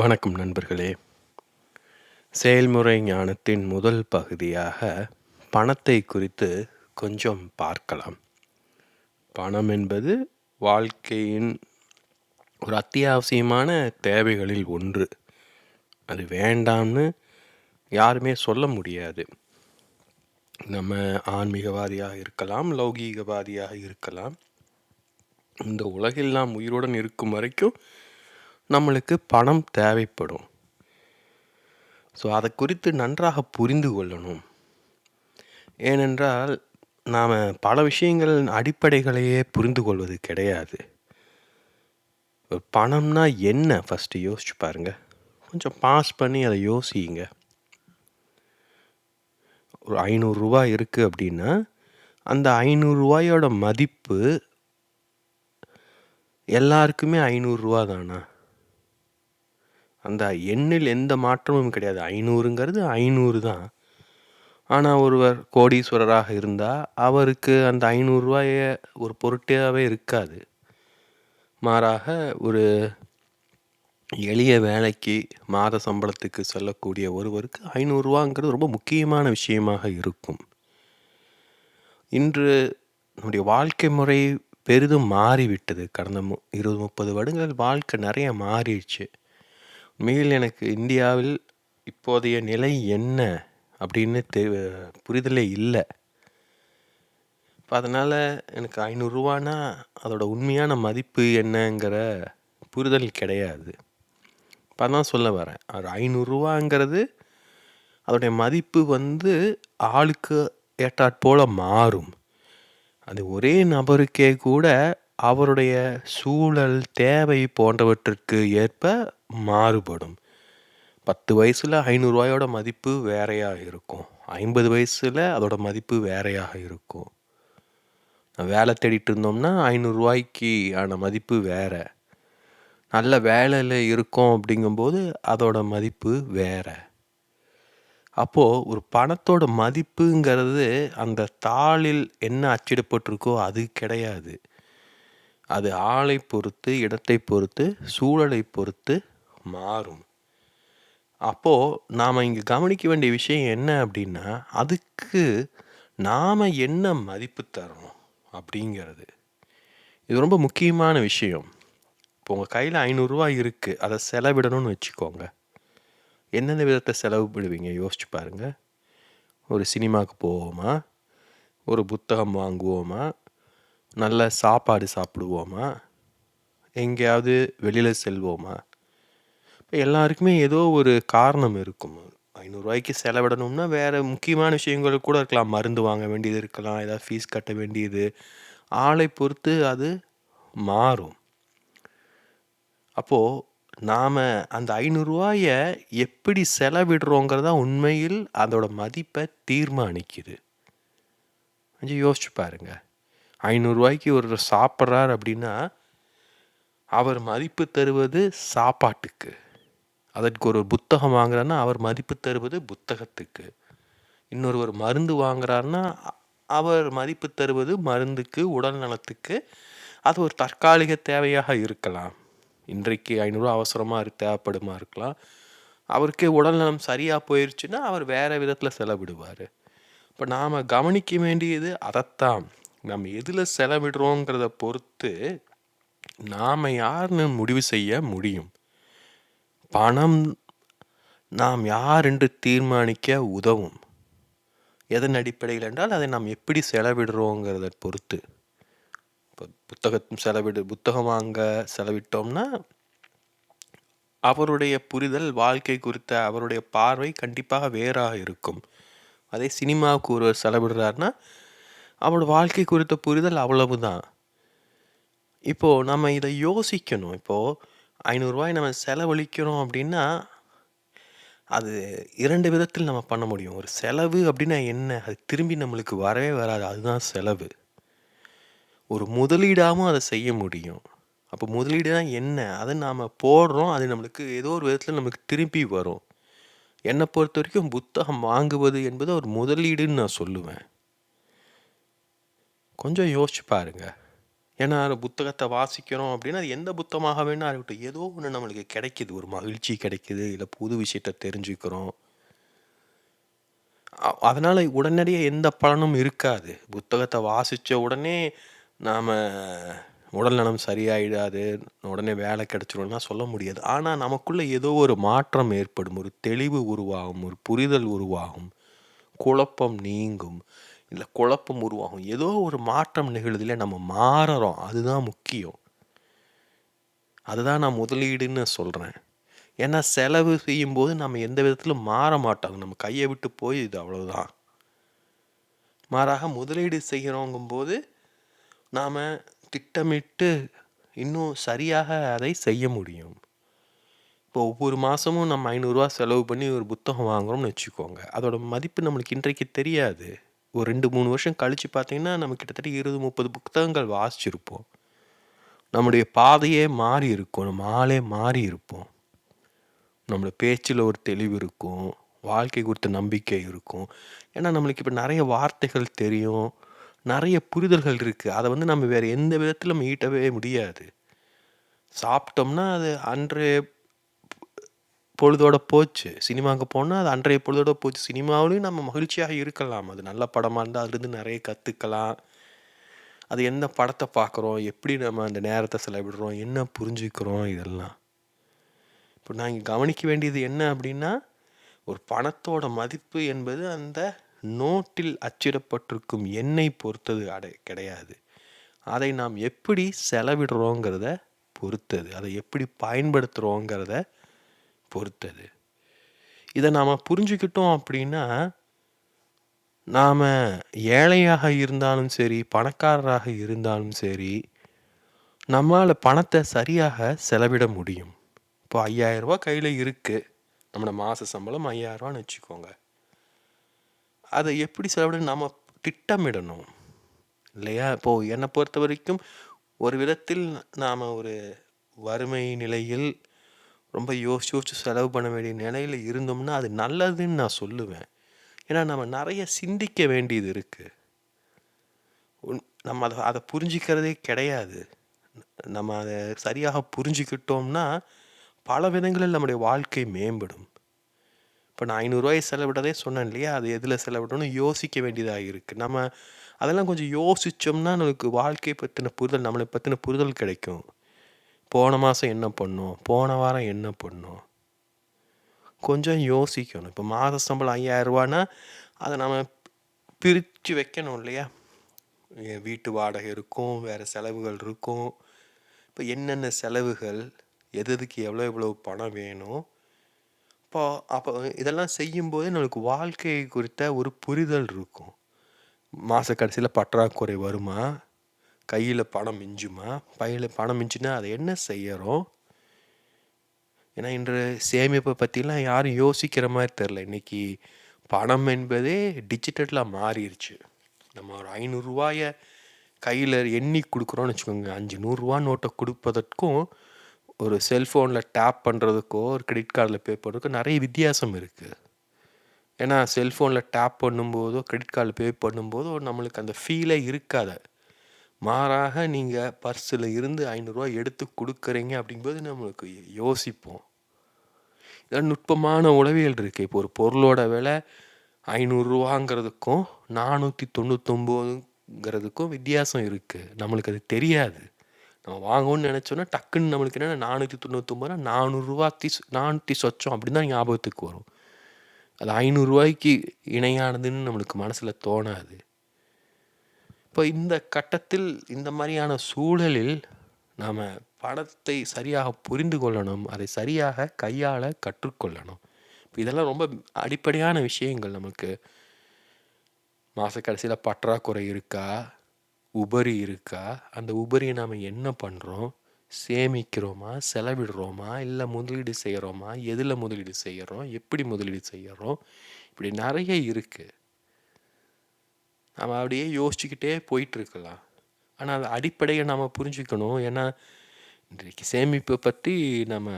வணக்கம் நண்பர்களே. செயல்முறை ஞானத்தின் முதல் பகுதியாக பணத்தை குறித்து கொஞ்சம் பார்க்கலாம். பணம் என்பது வாழ்க்கையின் ஒரு அத்தியாவசியமான தேவைகளில் ஒன்று. அது வேண்டாம்னு யாருமே சொல்ல முடியாது. நம்ம ஆன்மீகவாதியாக இருக்கலாம் லௌகீகவாதியாக இருக்கலாம். இந்த உலகில் நாம் உயிருடன் இருக்கும் வரைக்கும் நம்மளுக்கு பணம் தேவைப்படும். ஸோ அதை குறித்து நன்றாக புரிந்து கொள்ளணும். ஏனென்றால் நாம் பல விஷயங்கள் அடிப்படைகளையே புரிந்து கொள்வது கிடையாது. பணம்னா என்ன? ஃபஸ்ட்டு யோசிச்சு பாருங்கள் கொஞ்சம் பாஸ் பண்ணி அதை யோசிங்க ஒரு ஐநூறுரூவா இருக்குது அப்படின்னா அந்த ஐநூறுரூவாயோட மதிப்பு எல்லாருக்குமே ஐநூறுரூவா தானா? அந்த எண்ணில் எந்த மாற்றமும் கிடையாது. ஐநூறுங்கிறது ஐநூறு தான். ஆனால் ஒருவர் கோடீஸ்வரராக இருந்தால் அவருக்கு அந்த ஐநூறுரூவாய ஒரு பொருட்டாகவே இருக்காது. மாறாக ஒரு எளிய வேலைக்கு மாத சம்பளத்துக்கு செல்லக்கூடிய ஒருவருக்கு ஐநூறுரூவாங்கிறது ரொம்ப முக்கியமான விஷயமாக இருக்கும். இன்று நம்முடைய வாழ்க்கை முறை பெரிதும் மாறிவிட்டது. கடந்த மு இருபது முப்பது வருடங்கள் வாழ்க்கை நிறைய மாறிடுச்சு. உண்மையில் எனக்கு இந்தியாவில் இப்போதைய நிலை என்ன அப்படின்னு தெ புரிதலே இல்லை. இப்போ அதனால் எனக்கு ஐநூறுரூவானா அதோட உண்மையான மதிப்பு என்னங்கிற புரிதல் கிடையாது. இப்போ தான் சொல்ல வரேன். அது ஐநூறுரூவாங்கிறது அதோடைய மதிப்பு வந்து ஆளுக்கு ஏற்றாற்போல் மாறும். அது ஒரே நபருக்கே கூட அவருடைய சூழல் தேவை போன்றவற்றிற்கு ஏற்ப மாறுபடும். பத்து வயசில் ஐநூறுரூவாயோட மதிப்பு வேறையாக இருக்கும். ஐம்பது வயசில் அதோட மதிப்பு வேறையாக இருக்கும். வேலை தேடிட்டு இருந்தோம்னா ஐநூறுரூவாய்க்கு ஆன மதிப்பு வேறு. நல்ல வேலையில் இருக்கோம் அப்படிங்கும்போது அதோட மதிப்பு வேறு. அப்போது ஒரு பணத்தோட மதிப்புங்கிறது அந்த தாளில் என்ன அச்சிடப்பட்டிருக்கோ அது கிடையாது. அது ஆளை பொறுத்து இடத்தை பொறுத்து சூழலை பொறுத்து மாறும். அப்போது நாம் இங்கே கவனிக்க வேண்டிய விஷயம் என்ன அப்படின்னா அதுக்கு நாம் என்ன மதிப்பு தரணும் அப்படிங்கிறது. இது ரொம்ப முக்கியமான விஷயம். இப்போ உங்கள் கையில் ஐநூறுரூவா இருக்குது அதை செலவிடணும்னு வச்சுக்கோங்க. எந்தெந்த விதத்தை செலவு யோசிச்சு பாருங்கள் ஒரு சினிமாவுக்கு போவோமா? ஒரு புத்தகம் வாங்குவோமா? நல்ல சாப்பாடு சாப்பிடுவோமா? எங்கேயாவது வெளியில் செல்வோமா? எல்லாருக்குமே ஏதோ ஒரு காரணம் இருக்கும். ஐநூறுரூவாய்க்கு செலவிடணும்னா வேறு முக்கியமான விஷயங்கள் கூட இருக்கலாம். மருந்து வாங்க வேண்டியது இருக்கலாம். ஏதாவது ஃபீஸ் கட்ட வேண்டியது. ஆளை பொறுத்து அது மாறும். அப்போது நாம் அந்த ஐநூறுரூவாய எப்படி செலவிடுறோங்கிறதா உண்மையில் அதோட மதிப்பை தீர்மானிக்குது. கொஞ்சம் யோசிச்சு பாருங்க. ஐநூறுரூவாய்க்கு ஒருவர் சாப்பிட்றார் அப்படின்னா அவர் மதிப்பு தருவது சாப்பாட்டுக்கு. அதற்கு ஒரு புத்தகம் வாங்குறாருன்னா அவர் மதிப்பு தருவது புத்தகத்துக்கு. இன்னொருவர் மருந்து வாங்குறாருன்னா அவர் மதிப்பு தருவது மருந்துக்கு உடல் நலத்துக்கு. அது ஒரு தற்காலிக தேவையாக இருக்கலாம். இன்றைக்கு ஐநூறுரூவா அவசரமாக இரு தேவைப்படுமா இருக்கலாம். அவருக்கு உடல் நலம் சரியாக போயிடுச்சுன்னா அவர் வேறு விதத்தில் செலவிடுவார். இப்போ நாம் கவனிக்க வேண்டியது அதைத்தான். நம்ம எதில் செலவிடுறோங்கிறத பொறுத்து நாம் யாருன்னு முடிவு செய்ய முடியும். பணம் நாம் யார் என்று தீர்மானிக்க உதவும்? எதன் அடிப்படையில் என்றால் அதை நாம் எப்படி செலவிடுறோங்கிறத பொறுத்து. இப்போ புத்தகம் செலவிடு புத்தகம் வாங்க செலவிட்டோம்னா அவருடைய புரிதல் வாழ்க்கை குறித்த அவருடைய பார்வை கண்டிப்பாக வேறாக இருக்கும். அதே சினிமாவுக்கு ஒருவர் செலவிடுறாருன்னா அவரோட வாழ்க்கை குறித்த புரிதல் அவ்வளவு தான் இப்போது நம்ம இதை யோசிக்கணும். இப்போது ஐநூறுரூவாய் நம்ம செலவழிக்கிறோம் அப்படின்னா அது இரண்டு விதத்தில் நம்ம பண்ண முடியும். ஒரு செலவு அப்படின்னா என்ன? அது திரும்பி நம்மளுக்கு வரவே வராது. அதுதான் செலவு. ஒரு முதலீடாகவும் அதை செய்ய முடியும். அப்போ முதலீடுனா என்ன? அதை நாம் போடுறோம். அது நம்மளுக்கு ஏதோ ஒரு விதத்தில் நமக்கு திரும்பி வரும். என்னை பொறுத்த வரைக்கும் புத்தகம் வாங்குவது என்பது ஒரு முதலீடுன்னு நான் சொல்லுவேன். கொஞ்சம் யோசிச்சு பாருங்கள் ஏன்னா அந்த புத்தகத்தை வாசிக்கிறோம் அப்படின்னா அது எந்த புத்தகமாக வேணா இருக்கட்டும். ஏதோ ஒன்று நம்மளுக்கு கிடைக்கிது. ஒரு மகிழ்ச்சி கிடைக்கிது. இல்லை புது விஷயத்த தெரிஞ்சுக்கிறோம். அ- அதனால உடனடியாக எந்த பலனும் இருக்காது. புத்தகத்தை வாசித்த உடனே நாம் உடல் நலம் சரியாயிடாது. உடனே வேலை கிடைச்சிரும்லாம் சொல்ல முடியாது. ஆனால் நமக்குள்ள ஏதோ ஒரு மாற்றம் ஏற்படும். ஒரு தெளிவு உருவாகும். ஒரு புரிதல் உருவாகும். குழப்பம் நீங்கும். இல்லை குழப்பம் உருவாகும். ஏதோ ஒரு மாற்றம் நிகழ்தில் நம்ம மாறுறோம். அதுதான் முக்கியம். அதுதான் நான் முதலீடுன்னு சொல்கிறேன் ஏன்னா செலவு செய்யும்போது நம்ம எந்த விதத்திலும் மாற மாட்டோம். நம்ம கையை விட்டு போய் இது அவ்வளோதான் மாறாக முதலீடு செய்கிறோங்கும்போது நாம் திட்டமிட்டு இன்னும் சரியாக அதை செய்ய முடியும். இப்போ ஒவ்வொரு மாதமும் நம்ம ஐநூறுரூவா செலவு பண்ணி ஒரு புத்தகம் வாங்குறோம்னு வச்சுக்கோங்க. அதோட மதிப்பு நம்மளுக்கு இன்றைக்கு தெரியாது. ஒரு ரெண்டு மூணு வருஷம் கழித்து பார்த்தீங்கன்னா நம்ம கிட்டத்தட்ட இருபது முப்பது புத்தகங்கள் வாசிச்சிருப்போம். நம்முடைய பாதையே மாறி இருக்கும். நம்ம ஆளே மாறி இருப்போம். நம்மளோட பேச்சில் ஒரு தெளிவு இருக்கும். வாழ்க்கை குறித்த நம்பிக்கை இருக்கும். ஏன்னா நம்மளுக்கு இப்போ நிறைய வார்த்தைகள் தெரியும். நிறைய புரிதல்கள் இருக்குது அதை வந்து நம்ம வேறு எந்த விதத்தில் நம்ம ஈட்டவே முடியாது. சாப்பிட்டோம்னா அது அன்று பொழுதோட போச்சு. சினிமாவுக்கு போனால் அது அன்றைய பொழுதோட போச்சு. சினிமாவிலையும் நம்ம மகிழ்ச்சியாக இருக்கலாம். அது நல்ல படமாக இருந்தால் அதுலேருந்து நிறைய கற்றுக்கலாம் அது எந்த படத்தை பார்க்குறோம்? எப்படி நம்ம அந்த நேரத்தை செலவிடுறோம்? என்ன புரிஞ்சுக்கிறோம்? இதெல்லாம். இப்போ நாங்கள் கவனிக்க வேண்டியது என்ன அப்படின்னா ஒரு பணத்தோட மதிப்பு என்பது அந்த நோட்டில் அச்சிடப்பட்டிருக்கும் எண்ணெய் பொறுத்தது அடை கிடையாது. அதை நாம் எப்படி செலவிடுறோங்கிறத பொறுத்தது. அதை எப்படி பயன்படுத்துகிறோங்கிறத பொறுத்தது. இதை நாம் புரிஞ்சுக்கிட்டோம் அப்படின்னா நாம் ஏழையாக இருந்தாலும் சரி பணக்காரராக இருந்தாலும் சரி நம்மளால் பணத்தை சரியாக செலவிட முடியும். இப்போ ஐயாயிரரூபா கையில் இருக்குது நம்மளோட மாத சம்பளம் ஐயாயிரரூபான்னு வச்சுக்கோங்க. அதை எப்படி செலவிட நம்ம திட்டமிடணும். இல்லையா? இப்போது என்னை பொறுத்த வரைக்கும் ஒரு விதத்தில் நாம் ஒரு வறுமை நிலையில் ரொம்ப யோசிச்சு யோசிச்சு செலவு பண்ண வேண்டிய நிலையில் இருந்தோம்னா அது நல்லதுன்னு நான் சொல்லுவேன். ஏன்னா நம்ம நிறைய சிந்திக்க வேண்டியது இருக்குது நம்ம அதை அதை புரிஞ்சிக்கிறதே கிடையாது. நம்ம அதை சரியாக புரிஞ்சுக்கிட்டோம்னா பல விதங்களில் நம்முடைய வாழ்க்கை மேம்படும். இப்போ நான் ஐநூறுரூவாய் செலவிடதே சொன்னேன் இல்லையா? அது எதில் செலவிடணும்னு யோசிக்க வேண்டியதாக இருக்குது நம்ம அதெல்லாம் கொஞ்சம் யோசித்தோம்னா நமக்கு வாழ்க்கையை பற்றின புரிதல் நம்மளை பற்றின புரிதல் கிடைக்கும். போன மாதம் என்ன பண்ணோம்? போன வாரம் என்ன பண்ணோம்? கொஞ்சம் யோசிக்கணும். இப்போ மாத சம்பளம் ஐயாயிரரூபானா அதை நம்ம பிரித்து வைக்கணும் இல்லையா? என் வீட்டு வாடகை இருக்கும் வேறு செலவுகள் இருக்கும். இப்போ என்னென்ன செலவுகள் எது எதுக்கு எவ்வளோ எவ்வளோ பணம் வேணும்? இப்போ அப்போ இதெல்லாம் செய்யும்போது நம்மளுக்கு வாழ்க்கை குறித்த ஒரு புரிதல் இருக்கும். மாத கடைசியில் பற்றாக்குறை வருமா? கையில் பணம் மிஞ்சுமா? பையில் பணம் மிஞ்சுனா அதை என்ன செய்யறோம்? ஏன்னா இன்று சேமிப்பை பற்றிலாம் யாரும் யோசிக்கிற மாதிரி தெரில இன்றைக்கி பணம் என்பதே டிஜிட்டலாக மாறிடுச்சு நம்ம ஒரு ஐநூறுரூவாயை கையில் எண்ணி கொடுக்குறோன்னு வச்சுக்கோங்க. அஞ்சு நூறுரூவா நோட்டை கொடுப்பதற்கும் ஒரு செல்ஃபோனில் டேப் பண்ணுறதுக்கோ ஒரு கிரெடிட் கார்டில் பே பண்ணுறதுக்கோ நிறைய வித்தியாசம் இருக்குது ஏன்னா செல்ஃபோனில் டேப் பண்ணும்போதோ கிரெடிட் கார்டில் பே பண்ணும்போதோ நம்மளுக்கு அந்த ஃபீலே இருக்காது. மாறாக நீங்கள் பர்ஸில் இருந்து ஐநூறுரூவா எடுத்து கொடுக்குறீங்க அப்படிங்கும்போது நம்மளுக்கு யோசிப்போம். இதெல்லாம் நுட்பமான உளவியல் இருக்குது இப்போ ஒரு பொருளோட விலை ஐநூறுரூவாங்கிறதுக்கும் நானூற்றி தொண்ணூத்தொம்போதுங்கிறதுக்கும் வித்தியாசம் இருக்குது நம்மளுக்கு அது தெரியாது. நம்ம வாங்கணும்னு நினச்சோன்னா டக்குன்னு நம்மளுக்கு என்னென்னா நானூற்றி தொண்ணூத்தொம்பதுனா நானூறுரூவாத்தி நானூற்றி சொச்சம் அப்படின்னு தான் ஞாபகத்துக்கு வரும். அது ஐநூறுரூவாய்க்கு இணையானதுன்னு நம்மளுக்கு மனசில் தோணாது. இப்போ இந்த கட்டத்தில் இந்த மாதிரியான சூழலில் நாம் பணத்தை சரியாக புரிந்து கொள்ளணும் அதை சரியாக கையாள கற்றுக்கொள்ளணும் இப்போ இதெல்லாம் ரொம்ப அடிப்படையான விஷயங்கள் நமக்கு. மாத கடைசியில் பற்றாக்குறை இருக்கா? உபரி இருக்கா? அந்த உபரியை நாம் என்ன பண்ணுறோம் சேமிக்கிறோமா? செலவிடுறோமா? இல்லை முதலீடு செய்கிறோமா எதில் முதலீடு செய்கிறோம் எப்படி முதலீடு செய்கிறோம் இப்படி நிறைய இருக்குது நம்ம அப்படியே யோசிச்சுக்கிட்டே போயிட்டுருக்கலாம். ஆனால் அது அடிப்படையை நாம் புரிஞ்சுக்கணும். ஏன்னா இன்றைக்கு சேமிப்பை பற்றி நம்ம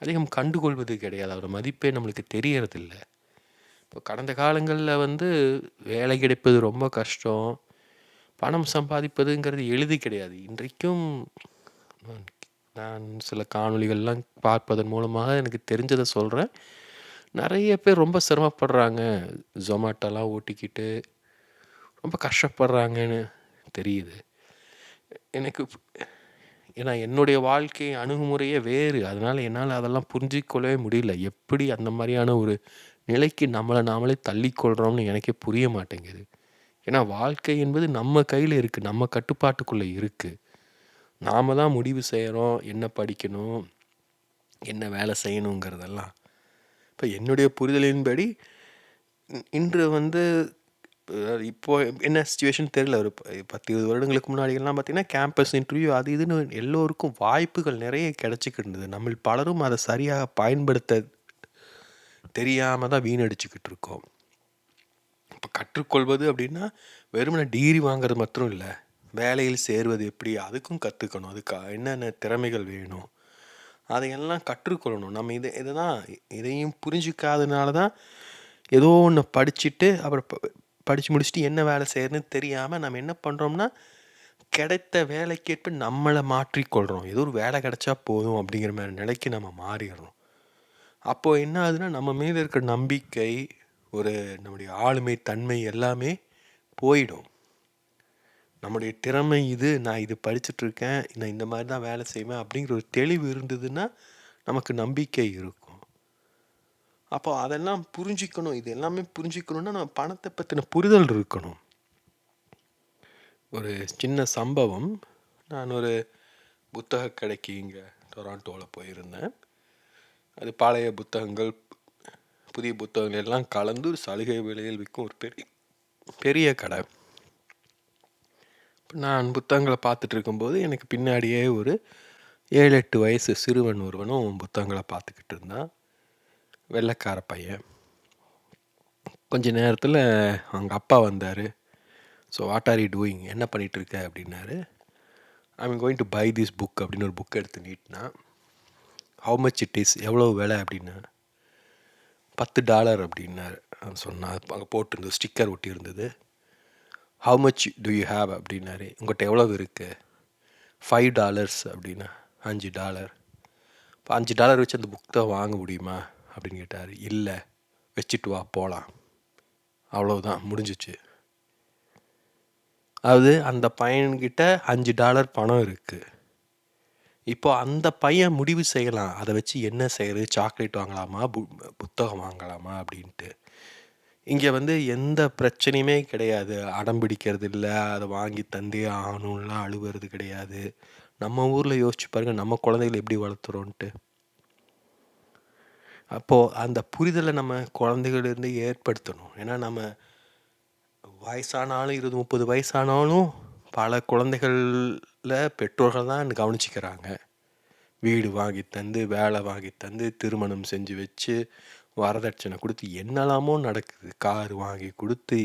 அதிகம் கண்டுகொள்வது கிடையாது. அதோட மதிப்பே நம்மளுக்கு தெரியறதில்ல. இப்போ கடந்த காலங்களில் வந்து வேலை கிடைப்பது ரொம்ப கஷ்டம். பணம் சம்பாதிப்பதுங்கிறது எளிது கிடையாது. இன்றைக்கும் நான் நான் சில காணொளிகள்லாம் பார்ப்பதன் மூலமாக எனக்கு தெரிஞ்சதை சொல்கிறேன் நிறைய பேர் ரொம்ப சிரமப்படுறாங்க. ஜொமேட்டோலாம் ஓட்டிக்கிட்டு ரொம்ப கஷ்டப்படுறாங்கன்னு தெரியுது. எனக்கு ஏன்னா என்னுடைய வாழ்க்கை அணுகுமுறையே வேறு. அதனால் என்னால் அதெல்லாம் புரிஞ்சுக்கொள்ளவே முடியல. எப்படி அந்த மாதிரியான ஒரு நிலைக்கு நம்மளை நாமளே தள்ளிக்கொள்கிறோம்னு எனக்கே புரிய மாட்டேங்குது. ஏன்னா வாழ்க்கை என்பது நம்ம கையில் இருக்குது நம்ம கட்டுப்பாட்டுக்குள்ளே இருக்குது நாம தான் முடிவு செய்கிறோம் என்ன படிக்கணும்? என்ன வேலை செய்யணுங்கிறதெல்லாம். இப்போ என்னுடைய புரிதலின்படி இன்று வந்து அ இப்போ என்ன சுச்சுவேஷன் தெரியல. ஒரு ப 10, 20 வருடங்களுக்கு முன்னாடிலாம் பார்த்தீங்கன்னா, கேம்பஸ் இன்டர்வியூ அது இதுன்னு எல்லோருக்கும் வாய்ப்புகள் நிறைய கிடைச்சிக்கிட்டு இருந்தது. நம்மில் பலரும் அதை சரியாக பயன்படுத்த தெரியாமல் தான் வீணடிச்சுக்கிட்டு இருக்கோம். இப்போ கற்றுக்கொள்வது அப்படின்னா, வெறுமனே டிகிரி வாங்குறது மாத்திரம் இல்லை வேலையில் சேர்வது எப்படி? அதுக்கும் கற்றுக்கணும் அதுக்கு என்னென்ன திறமைகள் வேணும்? அதையெல்லாம் கற்றுக்கொள்ளணும். நம்ம இதை இதை தான் இதையும் புரிஞ்சிக்காதனால தான் ஏதோ ஒன்று படிச்சுட்டு, அப்புறம் ப படித்து முடிச்சுட்டு என்ன வேலை செய்யறதுன்னு தெரியாமல் நம்ம என்ன பண்ணுறோம்னா கிடைத்த வேலைக்கேற்ப நம்மளை மாற்றிக்கொள்கிறோம் ஏதோ ஒரு வேலை கிடைச்சா போதும் அப்படிங்கிற மாதிரி நிலைக்கு நம்ம மாறிடுறோம் அப்போது என்ன ஆகுதுன்னா, நம்ம மேலே இருக்கிற நம்பிக்கை, ஒரு நம்முடைய ஆளுமை, தன்மை எல்லாமே போயிடும். நம்முடைய திறமை இது. நான் இது படிச்சுட்ருக்கேன் நான் இந்த மாதிரி தான் வேலை செய்வேன் அப்படிங்கிற ஒரு தெளிவு இருந்ததுன்னா, நமக்கு நம்பிக்கை இருக்கும். அப்போ அதெல்லாம் புரிஞ்சுக்கணும். இது எல்லாமே புரிஞ்சிக்கணும்னா நம்ம பணத்தை பற்றின புரிதல் இருக்கணும். ஒரு சின்ன சம்பவம். நான் ஒரு புத்தக கடைக்கு இங்கே டொராண்டோவில் போயிருந்தேன். அது பழைய புத்தகங்கள், புதிய புத்தகங்கள் எல்லாம் கலந்து ஒரு சலுகை விலையில் விற்கும் ஒரு பெரிய பெரிய கடை. நான் புத்தகங்களை பார்த்துட்டு இருக்கும்போது, எனக்கு பின்னாடியே ஒரு 7, 8 வயசு சிறுவன் ஒருவனும் புத்தகங்களை பார்த்துக்கிட்டு இருந்தான். வெள்ளைக்கார பையன். கொஞ்ச நேரத்தில் அவங்க அப்பா வந்தார் "so what are you doing? என்ன பண்ணிகிட்ருக்க இருக்க?" அப்படின்னாரு. "I going to buy this book" அப்படின்னு ஒரு புக் எடுத்து நீட்டினான். How much it is? எவ்வளவு விலை?" அப்படின்னா பத்து டாலர் அப்படின்னாரு. அவன் சொன்னான். போட்டிருந்தது sticker ஒட்டியிருந்தது. How much do you have?" அப்படின்னாரு. உங்கள்கிட்ட எவ்வளவு இருக்கு?" $5 அப்படின்னேன். $5 இப்போ அஞ்சு டாலர் வச்சு அந்த புக் தான் வாங்க முடியுமா? அப்படின்னு கேட்டார் இல்லை வச்சுட்டு வா போகலாம் அவ்வளவுதான் முடிஞ்சுச்சு. அது அந்த பையன்கிட்ட அஞ்சு டாலர் பணம் இருக்குது இப்போ அந்த பையன் முடிவு செய்யலாம். அதை வச்சு என்ன செய்கிறது சாக்லேட் வாங்கலாமா? பு புத்தகம் வாங்கலாமா? அப்படின்ட்டு. இங்கே வந்து எந்த பிரச்சனையுமே கிடையாது. அடம் பிடிக்கிறது இல்லை அதை வாங்கி தந்தே ஆகணும்லாம் அழுகிறது கிடையாது. நம்ம ஊரில் யோசிச்சு பாருங்கள் நம்ம குழந்தைகள எப்படி வளர்த்துறோன்ட்டு. அப்போது அந்த புரிதலை நம்ம குழந்தைகளிருந்து ஏற்படுத்தணும். ஏன்னா நம்ம வயசானாலும் 20, 30 வயசானாலும் பல குழந்தைகளில் பெற்றோர்கள் தான் கவனிச்சிக்கிறாங்க வீடு வாங்கி தந்து, வேலை வாங்கி தந்து, திருமணம் செஞ்சு வச்சு, வரதட்சணை கொடுத்து என்னலாமோ நடக்குது. கார் வாங்கி கொடுத்து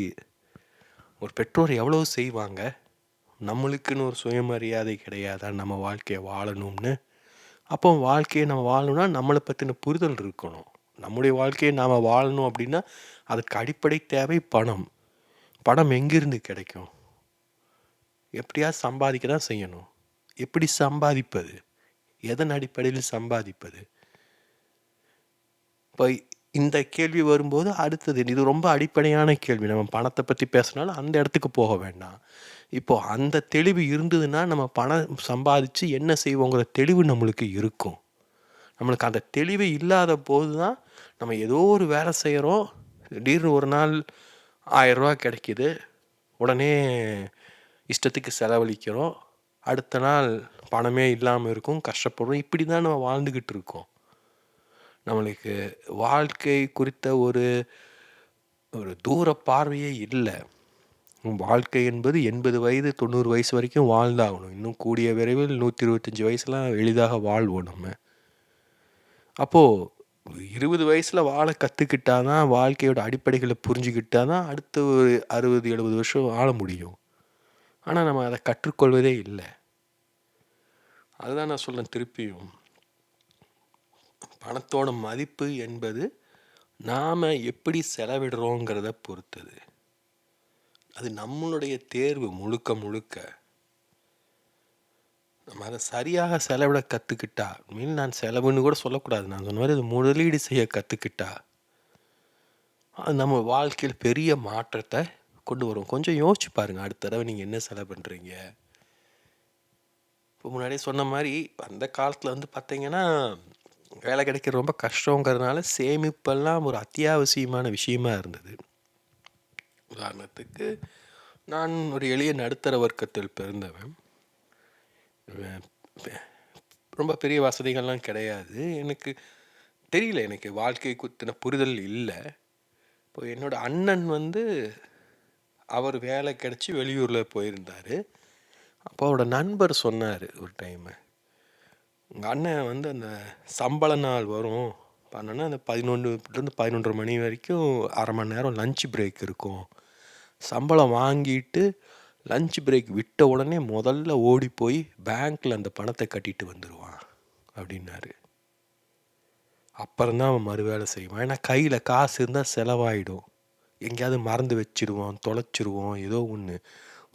ஒரு பெற்றோர் எவ்வளோ செய்வாங்க? நம்மளுக்குன்னு ஒரு சுயமரியாதை கிடையாதா? நம்ம வாழ்க்கையை வாழணும்னு. அப்போ வாழ்க்கையை நம்ம வாழணும்னா, நம்மளை பற்றின புரிதல் இருக்கணும். நம்முடைய வாழ்க்கையை நாம் வாழணும் அப்படின்னா, அதுக்கு அடிப்படை தேவை பணம். பணம் எங்கேருந்து கிடைக்கும்? எப்படியா சம்பாதிக்க தான் செய்யணும். எப்படி சம்பாதிப்பது? எதன் அடிப்படையில் சம்பாதிப்பது? இப்போ இந்த கேள்வி வரும்போது அடுத்தது இது ரொம்ப அடிப்படையான கேள்வி. நம்ம பணத்தை பற்றி பேசினாலும் அந்த இடத்துக்கு போக வேண்டாம். இப்போ அந்த தெளிவு இருந்ததுன்னா, நம்ம பணம் சம்பாதிச்சு என்ன செய்வோங்கிற தெளிவு நம்மளுக்கு இருக்கும். நம்மளுக்கு அந்த தெளிவு இல்லாத போது தான், நம்ம ஏதோ ஒரு வேலை செய்கிறோம் திடீர்னு ஒரு நாள் ஆயரூவா கிடைக்கிது உடனே இஷ்டத்துக்கு செலவழிக்கிறோம். அடுத்த நாள் பணமே இல்லாமல் இருக்கும். கஷ்டப்படுறோம். இப்படி தான் நம்ம வாழ்ந்துக்கிட்டு இருக்கோம். நம்மளுக்கு வாழ்க்கை குறித்த ஒரு ஒரு தூர பார்வையே இல்லை வாழ்க்கை என்பது 80 வயது, 90 வயசு வரைக்கும் வாழ்ந்தாகணும். இன்னும் கூடிய விரைவில் 125 வயசுலாம் எளிதாக வாழ்வோம் நம்ம. அப்போ 20 வயசுல வாழ கத்துக்கிட்டா தான், வாழ்க்கையோட அடிப்படைகள புரிஞ்சுக்கிட்டா தான், அடுத்த ஒரு 60, 70 வருஷம் வாழ முடியும். ஆனா நம்ம அத கற்றுக்கொள்வதே இல்ல. அதுதான் நான் சொல்றேன் திருப்பியும். பணத்தோட மதிப்பு என்பது, நாம எப்படி செலவிடுறோங்கிறத பொறுத்தது. அது நம்மளுடைய தேர்வு முழுக்க முழுக்க. நம்ம அதை சரியாக செலவிட கற்றுக்கிட்டா மீன் நான் செலவுன்னு கூட சொல்லக்கூடாது. நான் சொன்ன மாதிரி அது முதலீடு செய்ய கற்றுக்கிட்டா அது நம்ம வாழ்க்கையில் பெரிய மாற்றத்தை கொண்டு வரும். கொஞ்சம் யோசிச்சு பாருங்கள் அடுத்த தடவை நீங்கள் என்ன செலவு பண்ணுறீங்க இப்போ முன்னாடியே சொன்ன மாதிரி அந்த காலத்தில் வந்து பார்த்தீங்கன்னா வேலை கிடைக்கிறது ரொம்ப கஷ்டங்கிறதுனால சேமிப்பெல்லாம் ஒரு அத்தியாவசியமான விஷயமா இருந்தது. உதாரணத்துக்கு நான் ஒரு எளிய நடுத்தர வர்க்கத்தில் பிறந்தவன். ரொம்ப பெரிய வசதிகள்லாம் கிடையாது. எனக்கு தெரியல எனக்கு வாழ்க்கை குத்தின புரிதல் இல்லை. இப்போ என்னோடய அண்ணன் வந்து அவர் வேலை கிடச்சி வெளியூரில் போயிருந்தார். அப்போ அவரோட நண்பர் சொன்னார் ஒரு டைமு உங்கள் அண்ணன் வந்து அந்த சம்பள நாள் வரும். பண்ணோன்னா அந்த பதினொன்றுலேருந்து பதினொன்றரை மணி வரைக்கும் அரை மணி நேரம் லஞ்ச் பிரேக் இருக்கும். சம்பளம் வாங்கிட்டு லஞ்ச் பிரேக் விட்ட உடனே முதல்ல ஓடி போய் பேங்க்கில் அந்த பணத்தை கட்டிட்டு வந்துடுவான் அப்படின்னாரு. அப்புறம்தான் அவன் மறு வேலை செய்வான். ஏன்னா கையில் காசு இருந்தால் செலவாயிடும். எங்கேயாவது மறந்து வச்சிருவோம் தொலைச்சிருவோம் ஏதோ ஒன்று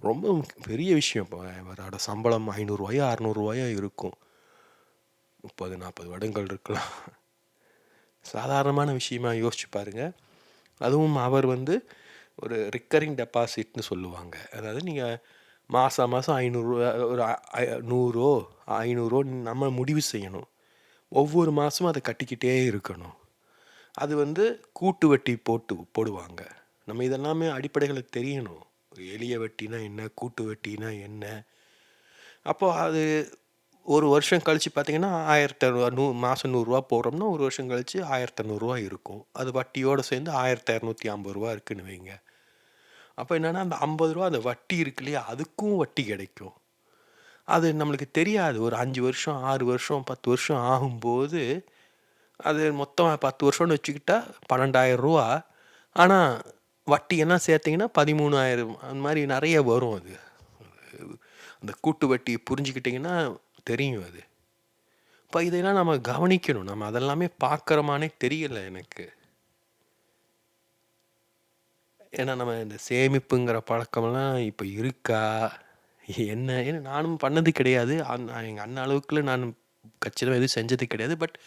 ரொம்ப பெரிய விஷயம் இப்போ. அவரோட சம்பளம் ஐநூறுரூவாயோ அறநூறுவாயோ இருக்கும். முப்பது நாற்பது வருடங்கள் இருக்கலாம். சாதாரணமான விஷயமா யோசிச்சு பாருங்கள் அதுவும் அவர் வந்து ஒரு ரிக்கரிங் டெபாசிட்னு சொல்லுவாங்க. அதாவது நீங்கள் மாதம் மாதம் ஐநூறுரூவா ஒரு நூறோ ஐநூறோ நம்ம முடிவு செய்யணும். ஒவ்வொரு மாதமும் அதை கட்டிக்கிட்டே இருக்கணும். அது வந்து கூட்டு வட்டி போட்டு போடுவாங்க. நம்ம இதெல்லாமே அடிப்படைகளை தெரியணும். ஒரு எளிய வட்டினா என்ன கூட்டு வட்டினா என்ன? அப்போது அது ஒரு வருஷம் கழித்து பார்த்தீங்கன்னா ஆயிரத்தி அறுநூறு நூ மாதம் நூறுரூவா போடுறோம்னா ஒரு வருஷம் கழித்து ஆயிரத்தி அறநூறுவா இருக்கும். அது வட்டியோடு சேர்ந்து ஆயிரத்தி இரநூத்தி ஐம்பது ரூபா இருக்குன்னு வைங்க. அப்போ என்னென்னா அந்த ஐம்பது ரூபா அந்த வட்டி இருக்கு இல்லையா? அதுக்கும் வட்டி கிடைக்கும். அது நம்மளுக்கு தெரியாது. ஒரு அஞ்சு வருஷம் ஆறு வருஷம் பத்து வருஷம் ஆகும்போது அது மொத்தம் பத்து வருஷம்னு வச்சுக்கிட்டா பன்னெண்டாயிரம் ரூபா. ஆனால் வட்டி என்ன சேர்த்திங்கன்னா பதிமூணாயிரம் அந்த மாதிரி நிறைய வரும் அது. அந்த கூட்டு வட்டி புரிஞ்சுக்கிட்டிங்கன்னா தெரியும் அது. இப்போ இதெல்லாம் நம்ம கவனிக்கணும். நம்ம அதெல்லாமே பார்க்குறோமானே தெரியல எனக்கு. ஏன்னா நம்ம இந்த சேமிப்புங்கிற பழக்கமெல்லாம் இப்போ இருக்கா? என்ன? ஏன்னா நானும் பண்ணது கிடையாது. எங்கள் அண்ணன் அளவுக்குள்ள நான் கச்சிதமாக எதுவும் செஞ்சது கிடையாது. பட்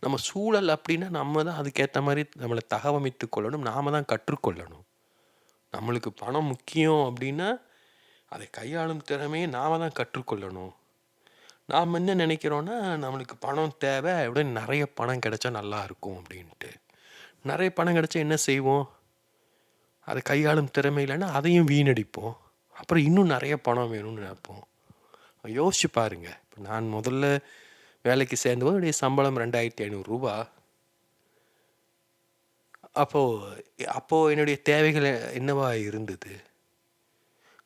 நம்ம சூழல் அப்படின்னா நம்ம தான் அதுக்கேற்ற மாதிரி நம்மளை தகவமைத்து கொள்ளணும். நாம் தான் கற்றுக்கொள்ளணும். நம்மளுக்கு பணம் முக்கியம் அப்படின்னா அதை கையாளும் திறமையை நாம் தான் கற்றுக்கொள்ளணும். நாம் என்ன நினைக்கிறோன்னா நம்மளுக்கு பணம் தேவை அப்படியே நிறைய பணம் கிடைச்சா நல்லா இருக்கும் அப்படின்ட்டு. நிறைய பணம் கிடைச்சா என்ன செய்வோம்? அதை கையாளும் திறமை இல்லைன்னா அதையும் வீணடிப்போம். அப்புறம் இன்னும் நிறைய பணம் வேணும்னு நினைப்போம். யோசிச்சு பாருங்க. இப்போ நான் முதல்ல வேலைக்கு சேர்ந்தபோது என்னுடைய சம்பளம் ரெண்டாயிரத்தி ஐநூறுரூவா அப்போது அப்போது என்னுடைய தேவைகள் என்னவா இருந்தது?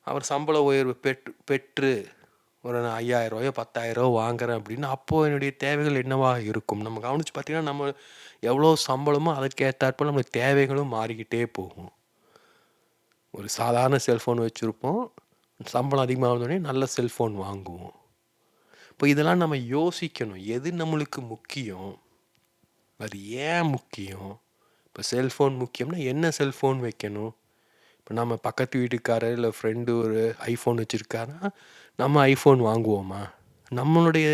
அவர் சம்பள உயர்வு பெற்று பெற்று ஒரு நான் ஐயாயிரரூவாயோ பத்தாயிரரூவா வாங்குறேன் அப்படின்னா அப்போது என்னுடைய தேவைகள் என்னவாக இருக்கும்? நம்ம கவனித்து பார்த்திங்கன்னா நம்ம எவ்வளோ சம்பளமோ அதுக்கேற்றாற்போல் நம்மளுக்கு தேவைகளும் மாறிக்கிட்டே போகும். ஒரு சாதாரண செல்ஃபோன் வச்சுருப்போம். சம்பளம் அதிகமாக இருந்தோடனே நல்ல செல்ஃபோன் வாங்குவோம். இப்போ இதெல்லாம் நம்ம யோசிக்கணும். எது நம்மளுக்கு முக்கியம்? அது ஏன் முக்கியம்? இப்போ செல்ஃபோன் முக்கியம்னா என்ன செல்ஃபோன் வைக்கணும்? இப்போ நம்ம பக்கத்து வீட்டுக்காரர் இல்லை ஃப்ரெண்டு ஒரு ஐஃபோன் வச்சுருக்காருன்னா நம்ம ஐஃபோன் வாங்குவோமா? நம்மளுடைய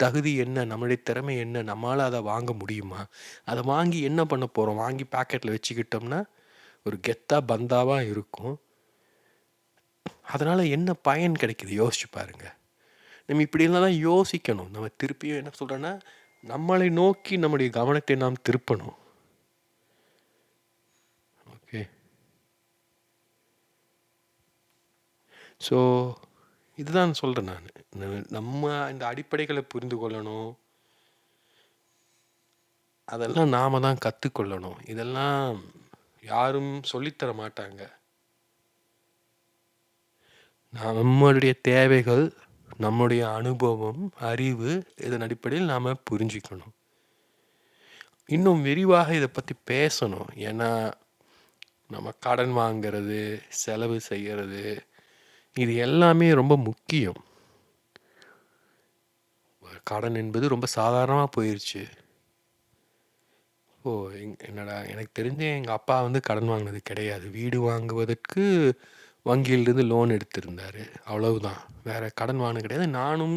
தகுதி என்ன? நம்மளுடைய திறமை என்ன? நம்மளால் அதை வாங்க முடியுமா? அதை வாங்கி என்ன பண்ண போகிறோம் வாங்கி பேக்கெட்டில் வச்சுக்கிட்டோம்னா ஒரு கெத்தாக பந்தாவாக இருக்கும். அதனால் என்ன பயன் கிடைக்கிது? யோசிச்சு பாருங்கள் நம்ம இப்படியெல்லாம் தான் யோசிக்கணும். நம்ம திருப்பியும் என்ன சொல்கிறோன்னா நம்மளை நோக்கி நம்முடைய கவனத்தை நாம் திருப்பணும். ஓகே ஸோ இதுதான் சொல்கிறேன் நான். நம்ம இந்த அடிப்படைகளை புரிந்து கொள்ளணும். அதெல்லாம் நாம் தான் கற்றுக்கொள்ளணும் இதெல்லாம் யாரும் சொல்லித்தர மாட்டாங்க. நம்மளுடைய தேவைகள் நம்முடைய அனுபவம் அறிவு இதன் அடிப்படையில் நாம் புரிஞ்சிக்கணும். இன்னும் விரிவாக இதை பற்றி பேசணும். ஏன்னா நம்ம கடன் வாங்கிறது செலவு செய்கிறது இது எல்லாமே ரொம்ப முக்கியம் கடன் என்பது ரொம்ப சாதாரணமாக போயிடுச்சு ஓ எங் என்னடா எனக்கு தெரிஞ்ச எங்கள் அப்பா வந்து கடன் வாங்கினது கிடையாது வீடு வாங்குவதற்கு வங்கியிலிருந்து லோன் எடுத்திருந்தாரு. அவ்வளவுதான். வேறு கடன் வாங்கினது கிடையாது. நானும்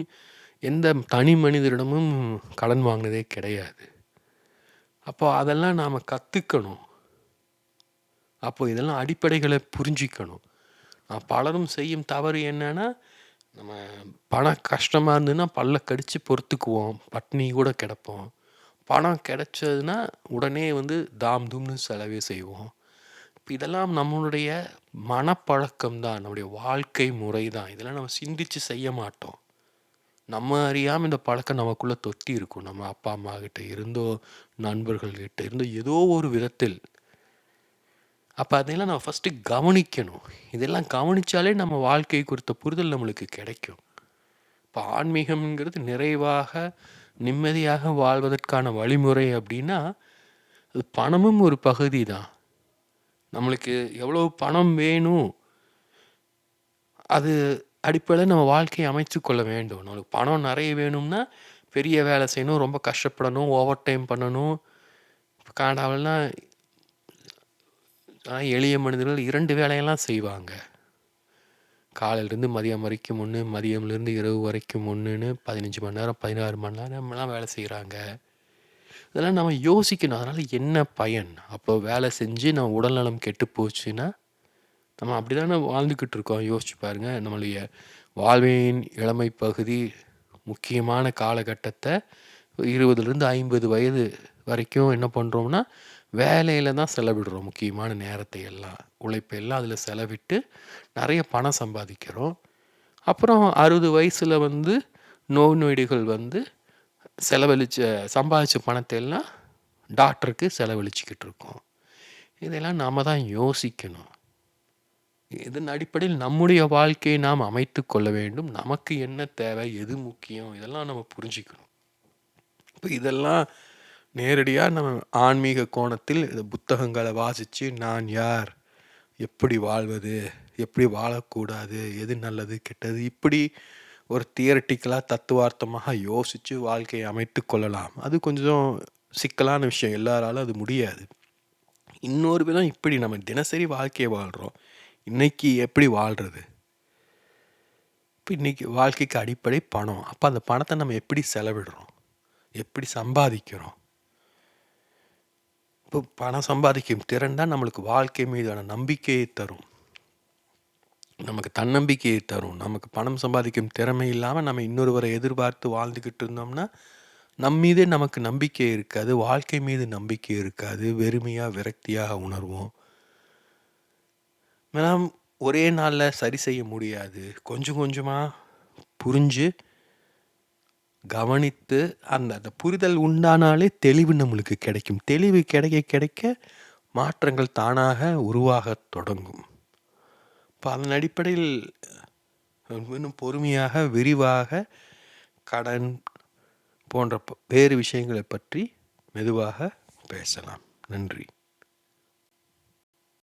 எந்த தனி மனிதரிடமும் கடன் வாங்கினதே கிடையாது. அப்போ அதெல்லாம் நாம் கற்றுக்கணும் அப்போ இதெல்லாம் அடிப்படைகளை புரிஞ்சிக்கணும். பலரும் செய்யும் தவறு என்னென்னா நம்ம பணம் கஷ்டமாக இருந்ததுன்னா பல்ல கடித்து பொறுத்துக்குவோம். பட்னி கூட கிடப்போம். பணம் கிடச்சதுன்னா உடனே வந்து தாம் தூம்னு செலவே செய்வோம். இப்போ இதெல்லாம் நம்மளுடைய மனப்பழக்கம் தான். நம்முடைய வாழ்க்கை முறை தான். இதெல்லாம் நம்ம சிந்தித்து செய்ய மாட்டோம். நம்ம அறியாமல் இந்த பழக்கம் நமக்குள்ளே தொத்தி இருக்கும். நம்ம அப்பா, அம்மா கிட்ட இருந்தோ, நண்பர்கள்கிட்ட இருந்தோ ஏதோ ஒரு விதத்தில். அப்போ அதையெல்லாம் நம்ம ஃபர்ஸ்ட்டு கவனிக்கணும். இதெல்லாம் கவனிச்சாலே நம்ம வாழ்க்கை குறித்த புரிதல் நம்மளுக்கு கிடைக்கும். இப்போ ஆன்மீகம்ங்கிறது நிறைவாக, நிம்மதியாக வாழ்வதற்கான வழிமுறை அப்படின்னா அது பணமும் ஒரு பகுதி தான். நம்மளுக்கு எவ்வளவு பணம் வேணும்? அது அடிப்படையில் நம்ம வாழ்க்கையை அமைத்து கொள்ள வேண்டும். நம்மளுக்கு பணம் நிறைய வேணும்னா, பெரிய வேலை செய்யணும், ரொம்ப கஷ்டப்படணும், ஓவர் டைம் பண்ணணும். இப்போ கனடாவுலலாம் ஆனால் எளிய மனிதர்கள் இரண்டு வேலையெல்லாம் செய்வாங்க. காலையிலேருந்து மதியம் வரைக்கும் ஒன்று மதியம்லேருந்து இரவு வரைக்கும் ஒன்றுன்னு பதினஞ்சு மணி நேரம், 16 மணி நேரம்லாம் வேலை செய்கிறாங்க இதெல்லாம் நம்ம யோசிக்கணும். அதனால் என்ன பயன்? அப்போ வேலை செஞ்சு நம்ம உடல்நலம் கெட்டு போச்சுன்னா, நம்ம அப்படிதானே வாழ்ந்துக்கிட்டு இருக்கோம். யோசிச்சு பாருங்கள் நம்மளுடைய வாழ்வின் இளமை பகுதி, முக்கியமான காலகட்டத்தை இருபதுலேருந்து ஐம்பது வயது வரைக்கும் என்ன பண்ணுறோம்னா வேலையில் தான் செலவிடுறோம். முக்கியமான நேரத்தை எல்லாம். உழைப்பை எல்லாம் அதில் செலவிட்டு, நிறைய பணம் சம்பாதிக்கிறோம். அப்புறம் அறுபது வயசில் வந்து நோய் நொடிகள் வந்து செலவழிச்ச சம்பாதிச்ச பணத்தை எல்லாம் டாக்டருக்கு செலவழிச்சிக்கிட்டு இருக்கோம். இதெல்லாம் நாம் தான் யோசிக்கணும். இதன் அடிப்படையில் நம்முடைய வாழ்க்கையை நாம் அமைத்து கொள்ள வேண்டும். நமக்கு என்ன தேவை? எது முக்கியம்? இதெல்லாம் நம்ம புரிஞ்சுக்கணும். இப்போ இதெல்லாம் நேரடியாக நம்ம ஆன்மீக கோணத்தில் இந்த புத்தகங்களை வாசித்து நான் யார்? எப்படி வாழ்வது? எப்படி வாழக்கூடாது? எது நல்லது? கெட்டது? இப்படி ஒரு தியரட்டிக்கலாக தத்துவார்த்தமாக யோசித்து வாழ்க்கையை அமைத்து கொள்ளலாம். அது கொஞ்சம் சிக்கலான விஷயம். எல்லாராலும் அது முடியாது. இன்னொரு விதம் இப்படி நம்ம தினசரி வாழ்க்கையை வாழ்கிறோம் இன்னைக்கு எப்படி வாழ்கிறது இப்போ இன்னைக்கு வாழ்க்கைக்கு அடிப்படை பணம். அப்போ அந்த பணத்தை நம்ம எப்படி செலவிடுறோம்? எப்படி சம்பாதிக்கிறோம்? இப்போ பணம் சம்பாதிக்கும் திறன் தான் நம்மளுக்கு வாழ்க்கை மீதான நம்பிக்கையை தரும். நமக்கு தன்னம்பிக்கையை தரும். நமக்கு பணம் சம்பாதிக்கும் திறமை இல்லாமல் நம்ம இன்னொருவரை எதிர்பார்த்து வாழ்ந்துக்கிட்டு இருந்தோம்னா, நம் மீதே நமக்கு நம்பிக்கை இருக்காது. வாழ்க்கை மீது நம்பிக்கை இருக்காது. வெறுமையாக விரக்தியாக உணர்வோம். நாம் ஒரே நாளில் சரி செய்ய முடியாது. கொஞ்சம் கொஞ்சமாக புரிஞ்சு, கவனித்து அந்த அந்த புரிதல் உண்டானாலே தெளிவு நம்மளுக்கு கிடைக்கும். தெளிவு கிடைக்க கிடைக்க மாற்றங்கள் தானாக உருவாகத் தொடங்கும். இப்போ அதன் அடிப்படையில் இன்னும் பொறுமையாக, விரிவாக கடன் போன்ற வேறு விஷயங்களைப் பற்றி மெதுவாக பேசலாம். நன்றி.